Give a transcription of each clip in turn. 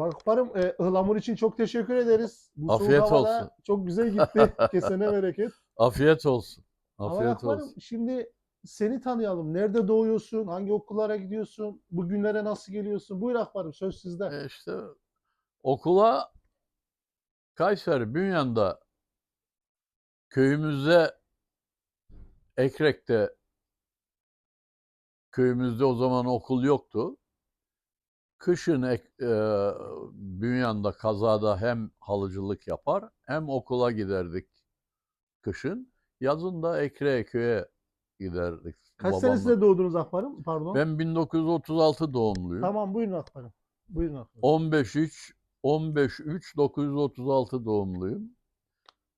Akbarım e, ıhlamur için çok teşekkür ederiz. Bu Afiyet olsun. çok güzel gitti. Kesene bereket. Afiyet olsun. Afiyet Akbarım olsun. şimdi seni tanıyalım. Nerede doğuyorsun? Hangi okullara gidiyorsun? Bugünlere nasıl geliyorsun? Buyur Akbarım söz sizde. E işte okula Kayseri Bünyan'da köyümüzde Ekrek'te köyümüzde o zaman okul yoktu. Kışın e, Bünyan'da kazada hem halıcılık yapar hem okula giderdik kışın. Yazın da Ekrek'e köye giderdik. Kaç babamla. senesinde doğdunuz Akbarım? Pardon. Ben 1936 doğumluyum. Tamam buyurun Akbarım. Buyurun Akbarım. 15 3 15 3 936 doğumluyum.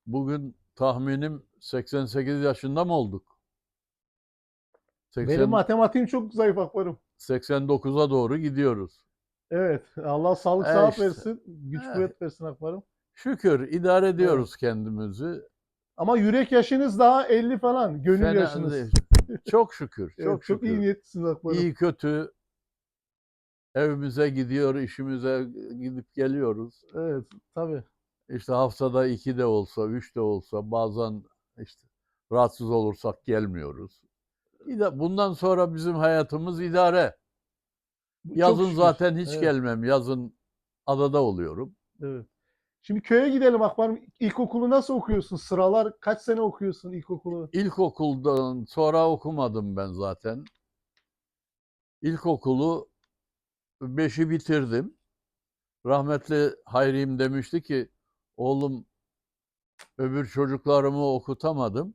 Bugün tahminim 88 yaşında mı olduk? 80, Benim matematiğim çok zayıf Akbarım. 89'a doğru gidiyoruz. Evet. Allah sağlık E sıhhat işte. versin. Güç E. kuvvet versin Akbarım. Şükür idare ediyoruz kendimizi. Ama yürek yaşınız daha 50 falan. Gönül Fena yaşınız. değil. Çok şükür. Evet, Çok çok şükür. iyi niyetlisiniz Akbarım. İyi kötü evimize gidiyor, işimize gidip geliyoruz. Evet tabii. İşte haftada iki de olsa, üç de olsa bazen işte rahatsız olursak gelmiyoruz. İda- Bundan sonra bizim hayatımız idare. Yazın şükür. zaten hiç Evet, gelmem. Yazın adada oluyorum. Evet. Şimdi köye gidelim Akbarım. İlkokulu nasıl okuyorsun? Sıralar kaç sene okuyorsun ilkokulu? İlkokuldan sonra okumadım ben zaten. İlkokulu beşi bitirdim. Rahmetli Hayri'm demişti ki oğlum öbür çocuklarımı okutamadım.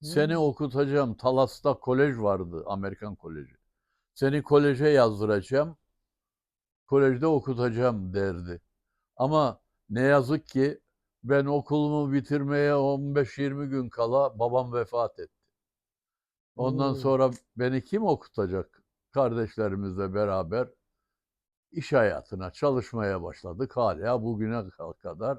Seni Hmm. okutacağım. Talas'ta kolej vardı, Amerikan koleji. Seni koleje yazdıracağım. Kolejde okutacağım derdi. Ama ne yazık ki ben okulumu bitirmeye 15-20 gün kala babam vefat etti. Ondan Hmm. sonra beni kim okutacak? Kardeşlerimizle beraber iş hayatına çalışmaya başladık. Hala bugüne kadar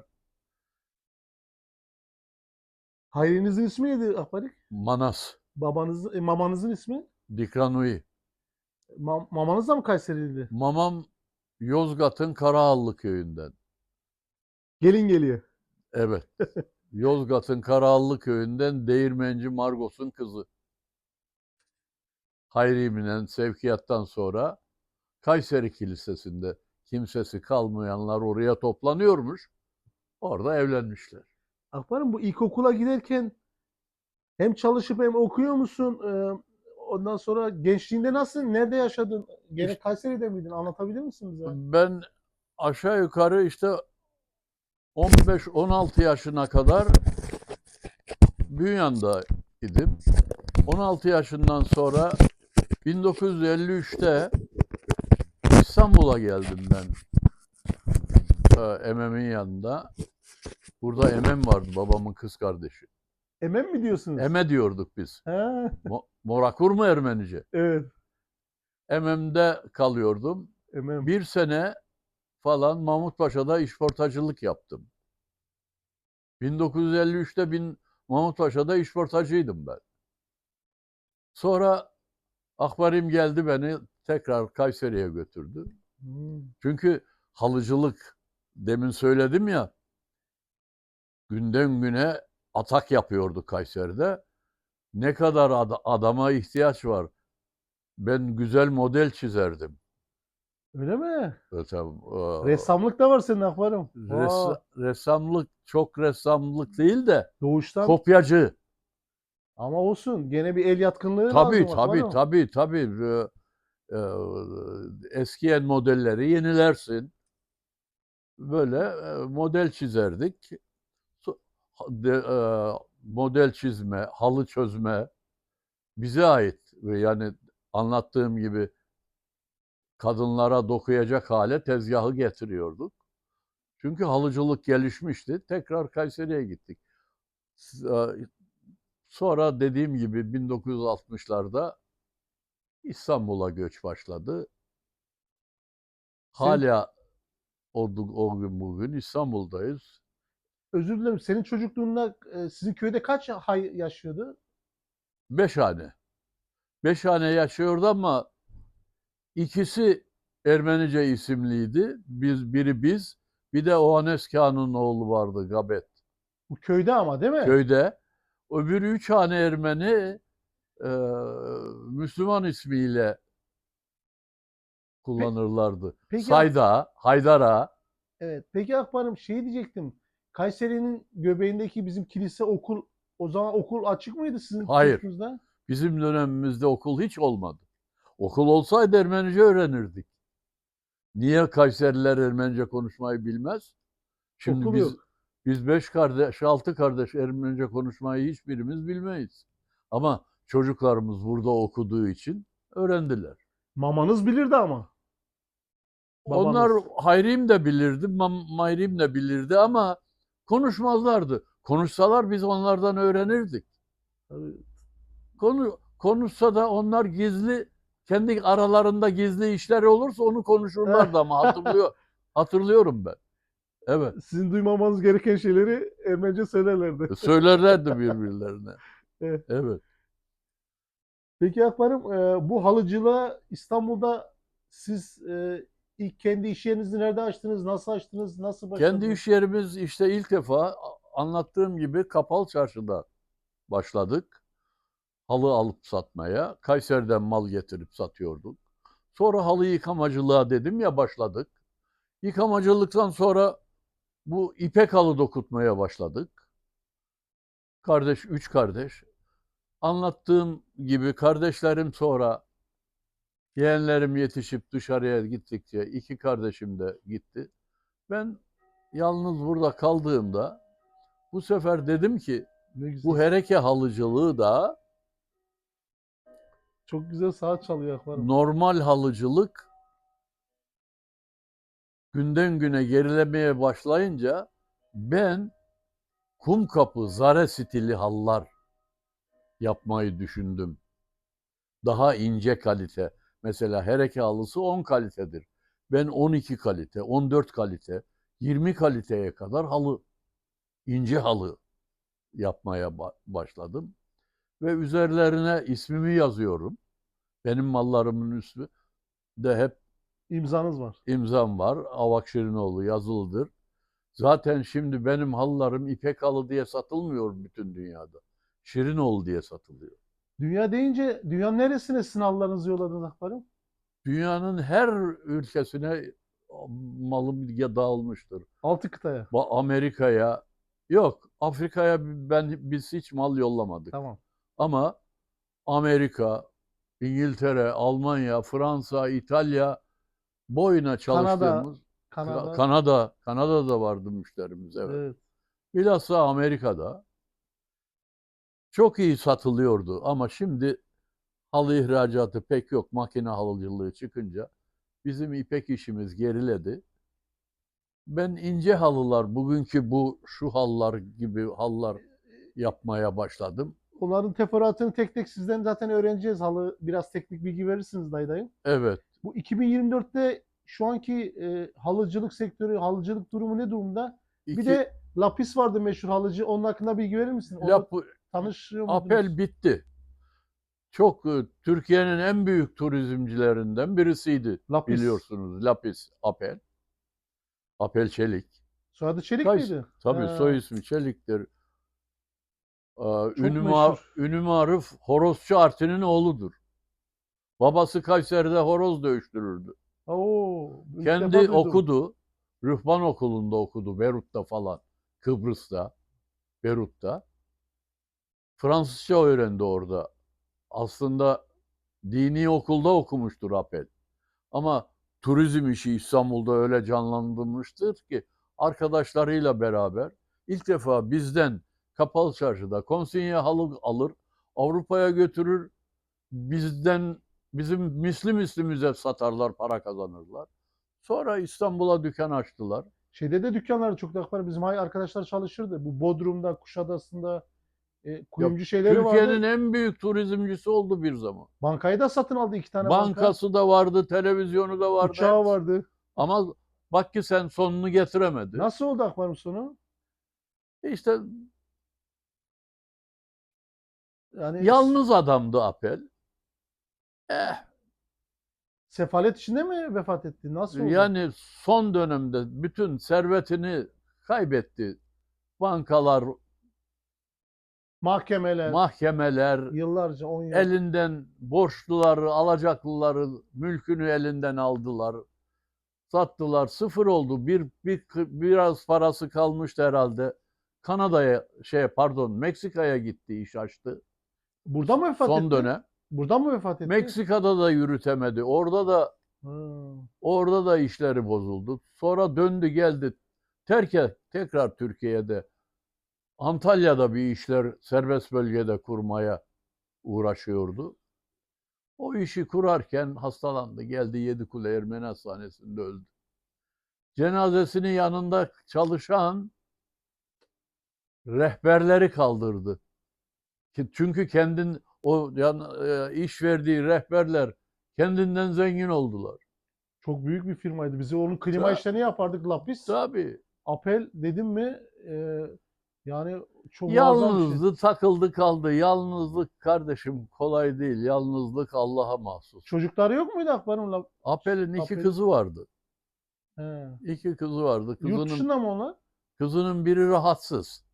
Hayrinizin ismi neydi Akbarım? Manas, Babanızın, e, mamanızın ismi? Dikranui. Ma- mamanız da mı Kayseriliydi? Mamam Yozgat'ın Karahallı köyünden. Gelin geliyor. Evet. Yozgat'ın Karahallı köyünden Değirmenci Margos'un kızı. Hayri'minen sevkiyattan sonra Kayseri Kilisesi'nde kimsesi kalmayanlar oraya toplanıyormuş. Orada evlenmişler. Akbarım bu ilkokula giderken hem çalışıp hem okuyor musun? Ee, ondan sonra gençliğinde nasıl? Nerede yaşadın? Gene Kayseri'de miydin? Anlatabilir misin bize? Ben aşağı yukarı işte 15-16 yaşına kadar Bünyan'da idim. 16 yaşından sonra 1953'te İstanbul'a geldim ben. Ee, Emem'in yanında. Burada Emem vardı babamın kız kardeşi. Emem mi diyorsunuz? Eme diyorduk biz. Mo- Morakur mu Ermenice? evet. Emem'de kalıyordum. Emem. Bir sene falan Mahmutpaşa'da işportacılık yaptım. 1953'te bin Mahmutpaşa'da işportacıydım ben. Sonra Akbarim geldi beni tekrar Kayseri'ye götürdü. Hmm. Çünkü halıcılık demin söyledim ya günden güne atak yapıyordu Kayseri'de. Ne kadar ad- adama ihtiyaç var. Ben güzel model çizerdim. Öyle mi? Zaten, e, Ressamlık da var senin Akbarım. Ressa- Aa, ressamlık çok ressamlık değil de doğuştan. kopyacı. Ama olsun. Gene bir el yatkınlığı Tabii lazım tabii Akbarım. tabii tabii. Ee, e, eskiyen modelleri yenilersin. Böyle e, model çizerdik. De- e, model çizme, halı çözme bize ait. Ve Yani anlattığım gibi kadınlara dokuyacak hale tezgahı getiriyorduk. Çünkü halıcılık gelişmişti. Tekrar Kayseri'ye gittik. E, Sonra dediğim gibi 1960'larda İstanbul'a göç başladı. Hala o, o gün bugün İstanbul'dayız. Özür dilerim. Senin çocukluğunda e, sizin köyde kaç hay yaşıyordu? Beş hane. Beş hane yaşıyordu ama ikisi Ermenice isimliydi. Biz biri biz, bir de Ohaneskan'ın oğlu vardı Gabet. Bu köyde ama değil mi? Köyde. Öbürü üç hane Ermeni e, Müslüman ismiyle kullanırlardı. Peki- Sayda, Haydara. Evet. Peki Akbar'ım şey diyecektim. Kayseri'nin göbeğindeki bizim kilise okul o zaman okul açık mıydı sizin Hayır. Bizim dönemimizde okul hiç olmadı. Okul olsaydı Ermenice öğrenirdik. Niye Kayseriler Ermenice konuşmayı bilmez? Şimdi Okul biz yok. biz beş kardeş, altı kardeş Ermenice konuşmayı hiçbirimiz bilmeyiz. Ama çocuklarımız burada okuduğu için öğrendiler. Mamanız bilirdi ama. Babanız. Onlar Hayrim de bilirdi, Mayrim de bilirdi ama konuşmazlardı. Konuşsalar biz onlardan öğrenirdik. Konu konuşsa da onlar gizli kendi aralarında gizli işleri olursa onu konuşurlardı ama hatırlıyor hatırlıyorum ben. Evet. Sizin duymamanız gereken şeyleri Ermenice söylerlerdi. Söylerlerdi birbirlerine. Evet. Evet. Peki Akbar'ım e, bu halıcılığa İstanbul'da siz e, ilk kendi iş yerinizi nerede açtınız? Nasıl açtınız? Nasıl başladınız? Kendi iş yerimiz işte ilk defa anlattığım gibi Kapalı Çarşı'da başladık. Halı alıp satmaya. Kayseri'den mal getirip satıyorduk. Sonra halı yıkamacılığa dedim ya başladık. Yıkamacılıktan sonra bu ipek halı dokutmaya başladık. Kardeş, üç kardeş. Anlattığım gibi kardeşlerim sonra yeğenlerim yetişip dışarıya gittikçe iki kardeşim de gitti. Ben yalnız burada kaldığımda bu sefer dedim ki bu hereke halıcılığı da Çok güzel saat çalıyor normal halıcılık günden güne gerilemeye başlayınca ben kum kapı, zare stili halılar yapmayı düşündüm. Daha ince kalite. Mesela hereke halısı 10 kalitedir. Ben 12 kalite, 14 kalite, 20 kaliteye kadar halı, ince halı yapmaya ba- başladım. Ve üzerlerine ismimi yazıyorum. Benim mallarımın üstü de hep İmzanız var. imzam var. Avak Şirinoğlu yazılıdır. Zaten şimdi benim halılarım ipek halı diye satılmıyor bütün dünyada. Şirinoğlu diye satılıyor. Dünya deyince dünyanın neresine sizin halılarınızı yolladınız Akbar'ım? Dünyanın her ülkesine malım ya dağılmıştır. Altı kıtaya. Amerika'ya yok. Afrika'ya ben biz hiç mal yollamadık. Tamam. Ama Amerika, İngiltere, Almanya, Fransa, İtalya boyuna çalıştığımız Kanada. Kanada, Kanada'da vardı müşterimiz evet. Evet. Bilhassa Amerika'da çok iyi satılıyordu ama şimdi halı ihracatı pek yok. Makine halıcılığı çıkınca bizim ipek işimiz geriledi. Ben ince halılar, bugünkü bu şu halılar gibi halılar yapmaya başladım. Onların teferruatını tek tek sizden zaten öğreneceğiz. Halı biraz teknik bilgi verirsiniz dayı dayı. Evet. Bu 2024'te şu anki e, halıcılık sektörü, halıcılık durumu ne durumda? Bir iki- de Lapis vardı meşhur halıcı. Onun hakkında bilgi verir misin? Onu Lap- tanışıyor muydunuz? Apel bitti. Çok e, Türkiye'nin en büyük turizmcilerinden birisiydi. Lapis. Biliyorsunuz Lapis Apel. Apel Çelik. Soyadı Çelik Kays- miydi? Tabii Ha. soy ismi Çelik'tir. Ünlü. Mar- Ünlü Maruf Horozçu Artin'in oğludur. Babası Kayseri'de horoz dövüştürürdü. Oo, Kendi okudu. Rühban okulunda okudu. Beyrut'ta falan. Kıbrıs'ta. Beyrut'ta. Fransızca öğrendi orada. Aslında dini okulda okumuştur Apel. Ama turizm işi İstanbul'da öyle canlandırmıştır ki arkadaşlarıyla beraber ilk defa bizden Kapalı Çarşı'da konsinye halı alır, Avrupa'ya götürür, bizden bizim misli mislimize satarlar, para kazanırlar. Sonra İstanbul'a dükkan açtılar. Şeyde de dükkanlar çok da var. Bizim arkadaşlar çalışırdı. Bu Bodrum'da, Kuşadası'nda e, kuyumcu şeyleri Türkiye'nin vardı. en büyük turizmcisi oldu bir zaman. Bankayı da satın aldı iki tane banka. Bankası da vardı, televizyonu da vardı. Uçağı vardı. Ama bak ki sen sonunu getiremedi. Nasıl oldu akvaryum sonu? İşte Yani yalnız adamdı Apel. Eh, Sefalet içinde mi vefat etti? Nasıl oldu? Yani son dönemde bütün servetini kaybetti. Bankalar, Mahkemeler, mahkemeler, yıllarca 10 yıl. elinden borçluları, alacaklıları mülkünü elinden aldılar. Sattılar. Sıfır oldu. Bir, bir biraz parası kalmıştı herhalde. Kanada'ya şey pardon Meksika'ya gitti iş açtı. Burada mı vefat Son etti? dönem. Burada mı vefat etti? Meksika'da da yürütemedi. Orada da Ha. orada da işleri bozuldu. Sonra döndü geldi. Terke tekrar Türkiye'de Antalya'da bir işler serbest bölgede kurmaya uğraşıyordu. O işi kurarken hastalandı. Geldi Yedikule Ermeni Hastanesi'nde öldü. Cenazesinin yanında çalışan rehberleri kaldırdı. Çünkü kendin o e, iş verdiği rehberler kendinden zengin oldular. Çok büyük bir firmaydı. Bize onun klima Tabii. işlerini yapardık Lapis. Tabii. Apel dedim mi e, yani çok bir şey. Yalnızdı, takıldı kaldı. Yalnızlık kardeşim kolay değil. Yalnızlık Allah'a mahsus. Çocukları yok muydu Akbar'ın? Lap- Apel'in iki Apel- kızı vardı. He. İki kızı vardı. Yurt Kızının, dışında mı onlar? kızının biri rahatsız.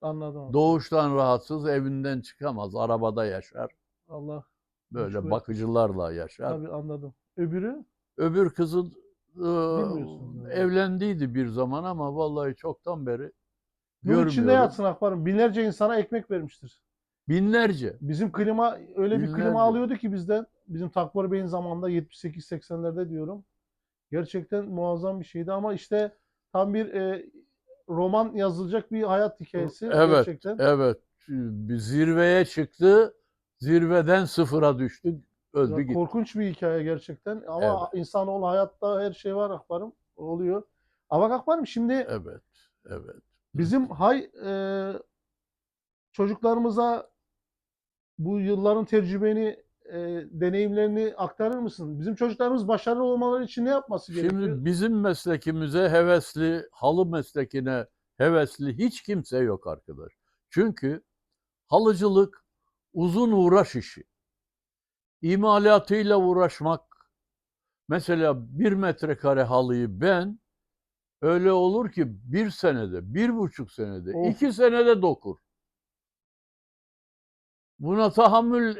Anladım. Doğuştan rahatsız, evinden çıkamaz. Arabada yaşar. Allah Böyle Mecbur. bakıcılarla yaşar. tabii anladım. Öbürü Öbür kızı e, Bilmiyorsunuz yani. evlendiydi bir zaman ama vallahi çoktan beri nur içinde görmüyorum. yatsın Akbar'ım. Binlerce insana ekmek vermiştir. Binlerce. Bizim klima öyle bir Binlerce. klima alıyordu ki bizden. Bizim Takvar Bey'in zamanında 78-80'lerde diyorum. Gerçekten muazzam bir şeydi ama işte tam bir e, roman yazılacak bir hayat hikayesi Evet, gerçekten. Evet. Bir zirveye çıktı. Zirveden sıfıra düştü. Öldü Ya gitti. korkunç bir hikaye gerçekten. Ama insanoğlu hayatta her şey var Akbar'ım. Oluyor. Ama bak Akbar'ım şimdi Evet. Evet. Bizim hay e, çocuklarımıza bu yılların tecrübeni, e, deneyimlerini aktarır mısın? Bizim çocuklarımız başarılı olmaları için ne yapması gerekiyor? Şimdi bizim meslekimize hevesli, halı meslekine hevesli hiç kimse yok arkadaş. Çünkü halıcılık uzun uğraş işi. İmalatıyla uğraşmak, mesela bir metrekare halıyı ben öyle olur ki bir senede, bir buçuk senede, Of. iki senede dokur. Buna tahammül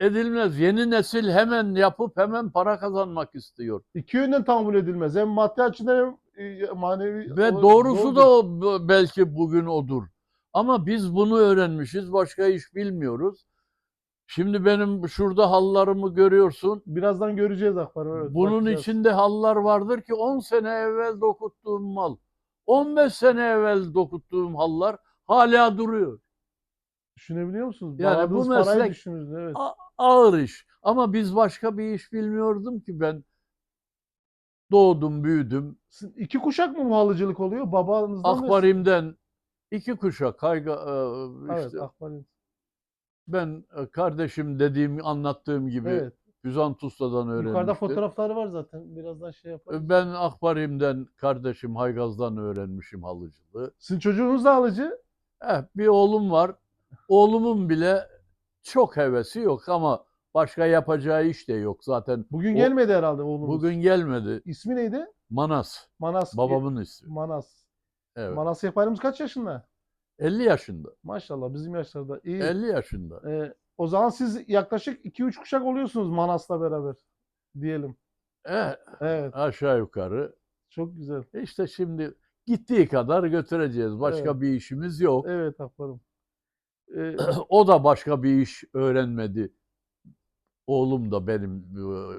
edilmez. Yeni nesil hemen yapıp hemen para kazanmak istiyor. İki yönden tahammül edilmez. Hem maddi açıdan hem e, manevi Ve olarak doğrusu zordur. da o belki bugün odur. Ama biz bunu öğrenmişiz, başka iş bilmiyoruz. Şimdi benim şurada hallarımı görüyorsun. Birazdan göreceğiz Akbar. Evet, Bunun bakacağız. içinde hallar vardır ki 10 sene evvel dokuttuğum mal. 15 sene evvel dokuttuğum hallar hala duruyor. Düşünebiliyor musunuz? Yani bu Bağladığınız parayı meslek-. Evet. Ağır iş. Ama biz başka bir iş bilmiyordum ki ben. Doğdum, büyüdüm. Siz- İki kuşak mı bu halıcılık oluyor? Babanızdan? Akbarim'den iki kuşak kayga e, Evet, işte Akbarim. Ben e, kardeşim dediğim anlattığım gibi Evet. Füzant Usta'dan öğrenmiştim. Yukarıda fotoğrafları var zaten. Birazdan şey yaparız. Ben Akbarim'den kardeşim Haygaz'dan öğrenmişim halıcılığı. Sizin çocuğunuz da halıcı. Eh, bir oğlum var. Oğlumun bile çok hevesi yok ama başka yapacağı iş de yok zaten. Bugün O- gelmedi herhalde oğlunuz. Bugün gelmedi. İsmi neydi? Manas. Manas. Babamın ismi. Manas. Evet. Manas yaparımız kaç yaşında? 50 yaşında. Maşallah bizim yaşlarda. İyi. 50 yaşında. Ee, o zaman siz yaklaşık 2-3 kuşak oluyorsunuz Manas'la beraber diyelim. Eh, Evet. aşağı yukarı. Çok güzel. İşte şimdi gittiği kadar götüreceğiz. Başka Evet. bir işimiz yok. Evet Akbarım. Ee, o da başka bir iş öğrenmedi. Oğlum da benim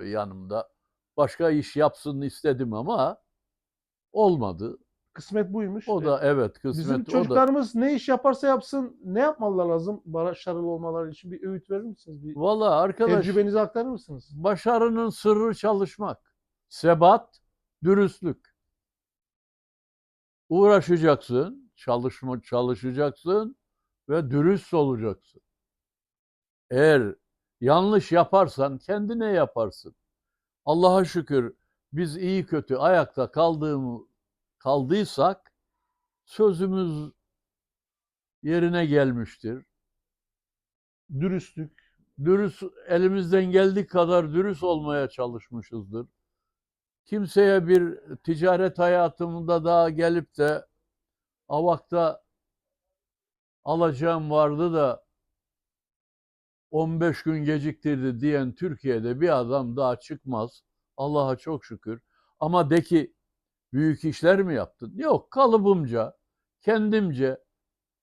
e, yanımda. Başka iş yapsın istedim ama olmadı. Kısmet buymuş. O da evet Bizim kısmet o da. çocuklarımız ne iş yaparsa yapsın ne yapmalılar lazım başarılı olmaları için bir öğüt verir misiniz? Bir Vallahi arkadaş tecrübenizi aktarır mısınız? başarının sırrı çalışmak. Sebat, dürüstlük. Uğraşacaksın, çalışma çalışacaksın ve dürüst olacaksın. Eğer yanlış yaparsan kendine yaparsın. Allah'a şükür biz iyi kötü ayakta kaldığımı kaldıysak sözümüz yerine gelmiştir. Dürüstlük. dürüst elimizden geldiği kadar dürüst olmaya çalışmışızdır. Kimseye bir ticaret hayatımda daha gelip de avakta alacağım vardı da 15 gün geciktirdi diyen Türkiye'de bir adam daha çıkmaz. Allah'a çok şükür. Ama de ki büyük işler mi yaptın? Yok kalıbımca, kendimce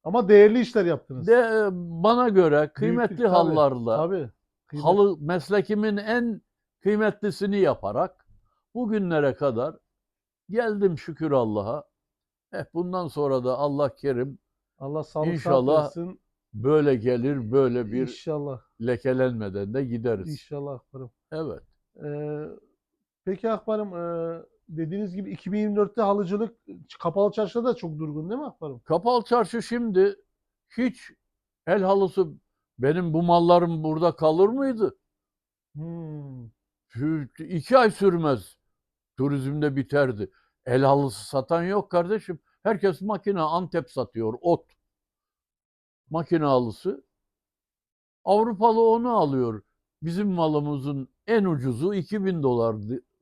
Ama değerli işler yaptınız. de bana göre kıymetli tabii, hallarla Tabii. Kıymet- halı meslekimin en kıymetlisini yaparak bugünlere kadar geldim şükür Allah'a. Eh bundan sonra da Allah kerim Allah sağlık İnşallah versin. böyle gelir böyle bir İnşallah. lekelenmeden de gideriz. İnşallah Akbarım. Evet. Ee, peki Akbarım e, dediğiniz gibi 2024'te halıcılık kapalı çarşıda da çok durgun değil mi Akbarım? Kapalı çarşı şimdi hiç el halısı benim bu mallarım burada kalır mıydı? Hmm. İki ay sürmez. Turizmde biterdi. El halısı satan yok kardeşim. Herkes makine Antep satıyor. Ot. Makine halısı. Avrupalı onu alıyor. Bizim malımızın en ucuzu 2000 dolar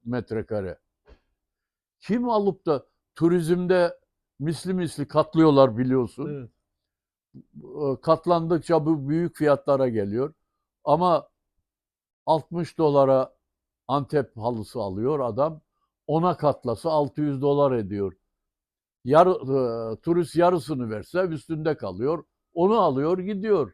metrekare. Kim alıp da turizmde misli misli katlıyorlar biliyorsun. Evet. E, katlandıkça bu büyük fiyatlara geliyor. Ama 60 dolara Antep halısı alıyor adam. Ona katlası 600 dolar ediyor. Yar, e, turist yarısını verse üstünde kalıyor. Onu alıyor gidiyor.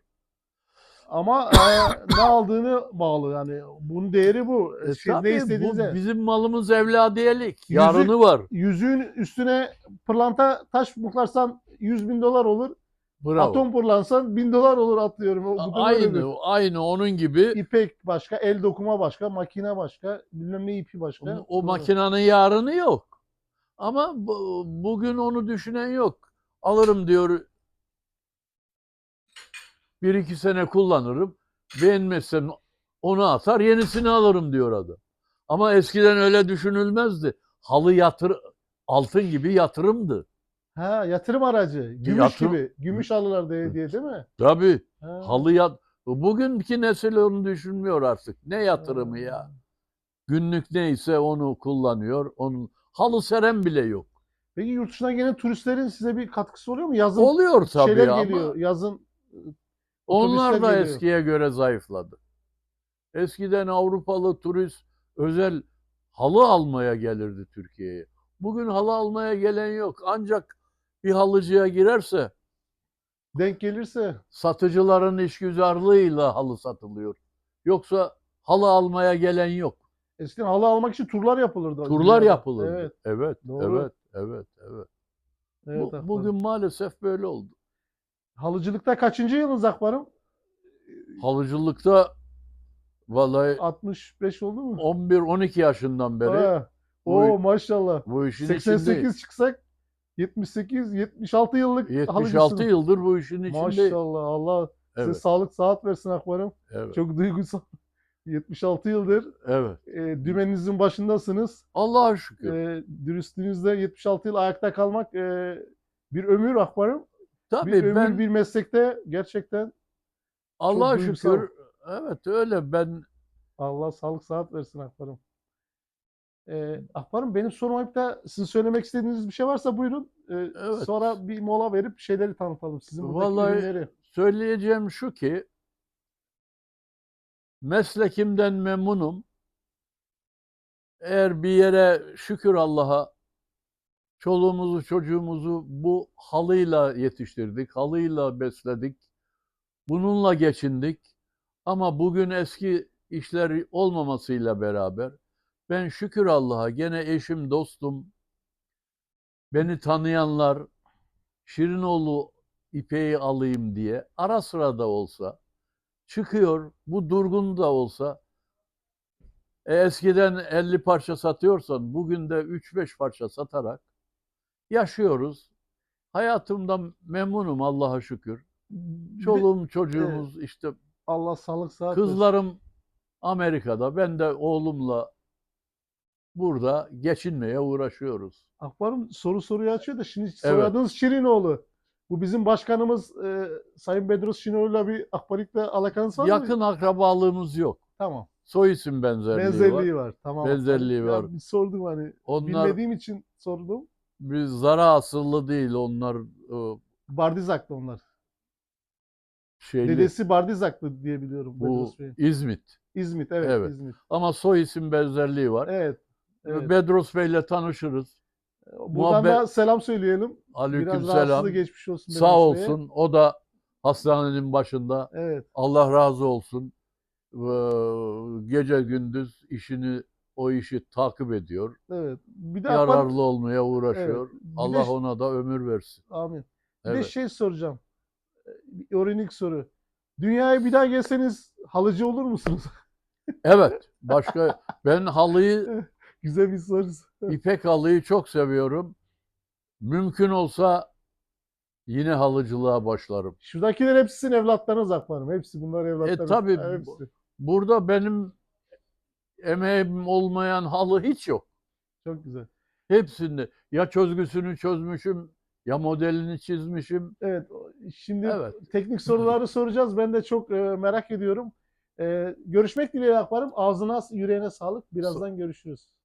Ama e, ne aldığını bağlı yani. Bunun değeri bu. E, Siz tabii ne bu istediğinize. bizim malımız evladiyelik. Yüzük- Yarını var. Yüzüğün üstüne pırlanta taş muklarsan 100 bin dolar olur. Bravo. Atom pırlansan 1000 dolar olur atlıyorum. O- bu aynı, aynı onun gibi. İpek başka, el dokuma başka, makine başka, bilmem ne ipi başka. O, o makinenin yarını yok. Ama bu- bugün onu düşünen yok. Alırım diyor. Bir iki sene kullanırım. Beğenmezsem onu atar yenisini alırım diyor adam. Ama eskiden öyle düşünülmezdi. Halı yatır altın gibi yatırımdı. Ha yatırım aracı. Gümüş Yatırım- gibi. Gümüş alırlar diye, diye değil mi? Tabii Ha. halı yat. Bugünkü nesil onu düşünmüyor artık. Ne yatırımı ya? Günlük neyse onu kullanıyor. Onun halı seren bile yok. Peki yurt dışına gelen turistlerin size bir katkısı oluyor mu? Yazın Oluyor tabii şeyler ama. geliyor. Yazın Onlar da geliyor. eskiye göre zayıfladı. Eskiden Avrupalı turist özel halı almaya gelirdi Türkiye'ye. Bugün halı almaya gelen yok. Ancak bir halıcıya girerse denk gelirse satıcıların işgüzarlığıyla halı satılıyor. Yoksa halı almaya gelen yok. eskiden halı almak için turlar yapılırdı. Turlar yapılırdı. Evet. evet, Doğru. evet, evet, evet. evet Bu- bugün maalesef böyle oldu. Halıcılıkta kaçıncı yılınız Akbarım? Halıcılıkta vallahi 65 oldu mu? 11-12 yaşından beri Ha. bu- Oo maşallah. bu işin 88 içindeyim. çıksak 78 76 yıllık 76 halıcısınız. yıldır bu işin içindeyim. Maşallah Allah size Evet, sağlık saat versin Akbarım. evet, Çok duygusal. 76 yıldır evet. e, dümeninizin başındasınız. Allah'a şükür. E, dürüstlüğünüzde 76 yıl ayakta kalmak e, bir ömür Akbarım. Tabii bir ömür ben bir meslekte gerçekten Allah'a duygusal. şükür evet öyle ben Allah sağlık saat versin Akbarım. E, Akbarım benim sormayıp da sizin söylemek istediğiniz bir şey varsa buyurun. E, Evet. Sonra bir mola verip şeyleri tanıtalım. Sizin buradaki Vallahi- ürünleri. söyleyeceğim şu ki meslekimden memnunum. Eğer bir yere şükür Allah'a çoluğumuzu çocuğumuzu bu halıyla yetiştirdik, halıyla besledik. Bununla geçindik. Ama bugün eski işler olmamasıyla beraber ben şükür Allah'a gene eşim, dostum, beni tanıyanlar Şirinoğlu ipeği alayım diye ara sıra da olsa çıkıyor. Bu durgun da olsa e, eskiden 50 parça satıyorsan bugün de 3-5 parça satarak yaşıyoruz. Hayatımdan memnunum Allah'a şükür. Çoluğum çocuğumuz işte Allah sağlık versin. kızlarım Amerika'da ben de oğlumla burada geçinmeye uğraşıyoruz. Akbarım soru soruyu açıyor da şimdi Evet. soyadınız Şirinoğlu. Bu bizim başkanımız e, Sayın Bedros Şinoğlu'yla bir akbalikle alakanız var mı? Yakın akrabalığımız yok. Tamam. Soy isim benzerliği, Benzerliği var. var. Tamam. Benzerliği Ya var. bir sordum hani. Onlar Bilmediğim için sordum. Bir zara asıllı değil. Onlar e, Bardizaklı onlar. şeyli. Dedesi Bardizaklı diye biliyorum bu Bedros Bey'in. İzmit. İzmit evet, Evet. İzmit. Ama soy isim benzerliği var. Evet. evet. Bedros Bey'le tanışırız. Buradan muhabbet- da selam söyleyelim. Biraz Aleykümselam. rahatsızlığı geçmiş olsun. Sağ Bey'e. olsun. O da hastanenin başında. Evet. Allah razı olsun. Ee, Gece gündüz işini o işi takip ediyor. Evet. Bir de Yararlı olmaya uğraşıyor. Evet. Allah de- ona da ömür versin. Amin. Bir de Evet. şey soracağım. Bir Ironik soru. Dünyaya bir daha gelseniz halıcı olur musunuz? Evet. Başka ben halıyı Güzel bir soru. İpek halıyı çok seviyorum. Mümkün olsa yine halıcılığa başlarım. Şuradakiler hepsi sizin evlatlarınız. Hepsi bunlar evlatlarınız. E, tabii. Hepsi. Burada benim emeğim olmayan halı hiç yok. Çok güzel. Hepsinde ya çözgüsünü çözmüşüm ya modelini çizmişim. Evet. Şimdi Evet. teknik soruları soracağız. Ben de çok e, merak ediyorum. E, görüşmek dileğiyle akbarım. Ağzına yüreğine sağlık. Birazdan görüşürüz.